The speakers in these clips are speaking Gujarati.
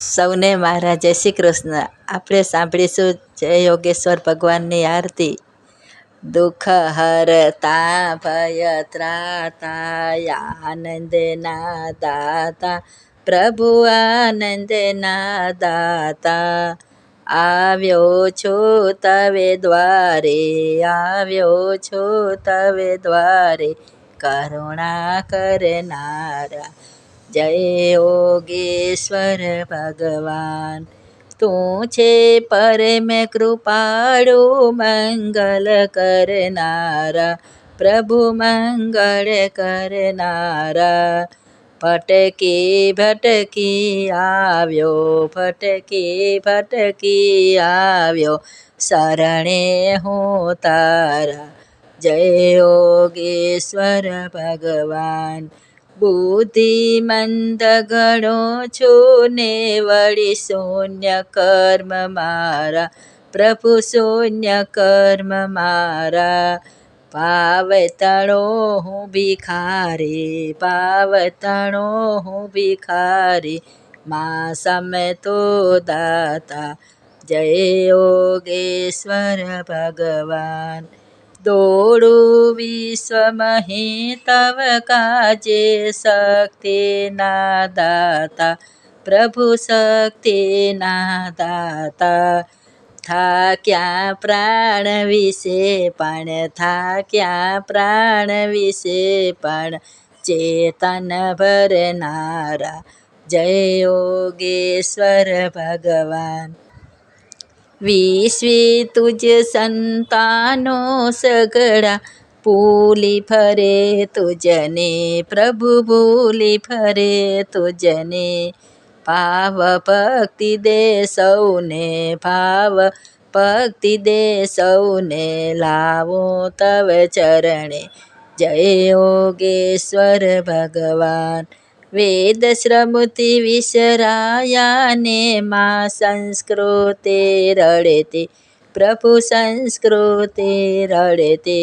સૌને મારા જય શ્રી કૃષ્ણ. આપણે સાંભળીશું જય યોગેશ્વર ભગવાનની આરતી. દુઃખ હરતા ભય ત્રાતા આનંદના દાતા. પ્રભુ આનંદના દાતા. આવ્યો છો તવે દ્વારે, આવ્યો છો તવે દ્વારે. કરુણા કરનારા જય યોગેશ્વર ભગવાન. તું છે પરમ કૃપાળુ મંગલ કરનારા, પ્રભુ મંગળ કરનારા. ભટકી ભટકી આવ્યો, ભટકી ભટકી આવ્યો, શરણે હું તારા. જય યોગેશ્વર ભગવાન. બુદ્ધિમંદ ગણો છું ને વળી શૂન્ય કર્મ મારા. પ્રભુ શૂન્ય કર્મ મારા. પાવતણો હું ભિખારી, પાવતણો હું ભિખારી, મા સમે તો દાતા. જય યોગેશ્વર ભગવાન. દોડું વિશ્વમહી તવ કાજે શક્તિના દાતા, પ્રભુ શક્તિના દાતા. થાક્યા પ્રાણ વિશે પણ, થાક્યા પ્રાણ વિશે પણ ચેતન ભરનારા જય યોગેશ્વર ભગવાન. વિશ્વી તુજ સંતાનો સગડા ભૂલી ફરે, તુજને પ્રભુ ભૂલી ફરે, તુજને ભાવ ભક્તિ દે સૌને ભાવ ભક્તિ દે સૌને, લાવો તવ ચરણે. જય યોગેશ્વર ભગવાન. વેદ શ્રમુતિ વિસરાયાને મા સંસ્કૃતે રડતે પ્રભુ સંસ્કૃતે રડતે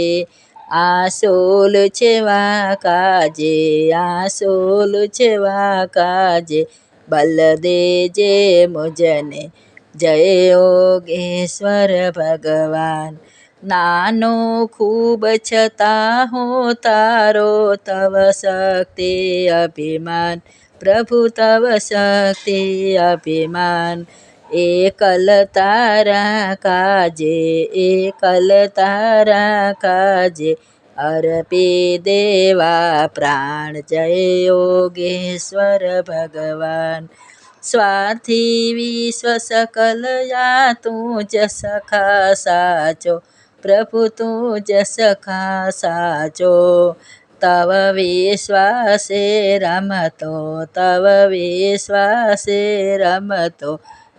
સોલ છેવા કાજે આ સોલ છેવા કાજે બલ દેજે મુજને જય યોગેશ્વર ભગવાન નાનો ખૂબ છતાં હું તારો તવ શક્તિ અભિમાન. પ્રભુ તવ શક્તિ અભિમાન. એકલ તારા કાજે, એકલ તારા કાજે. અર્પી દેવા પ્રાણ જય યોગેશ્વર ભગવાન. સ્વાથી વિશ્વ સકલયા તું જ સખા સાચો. પ્રભુ તું જ સખા સાચો, તવ વિશ્વાસે રમતો, તવ વિશ્વાસે રમતો,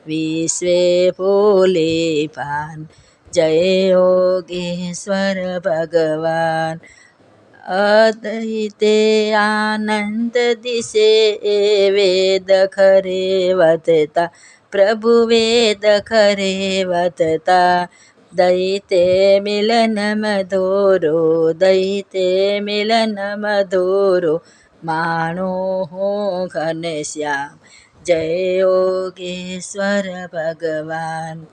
વિશ્વે ભૂલે પાન જય યોગેશ્વર ભગવાન. અદૈતે આનંદ દિશે એ વેદ ખરે વધતા, પ્રભુ વેદ ખરે વધતા दयिते मिलन मधूरु दयिते मिलन मधूरु माणोः घनश्याम जय योगेश्वर भगवान्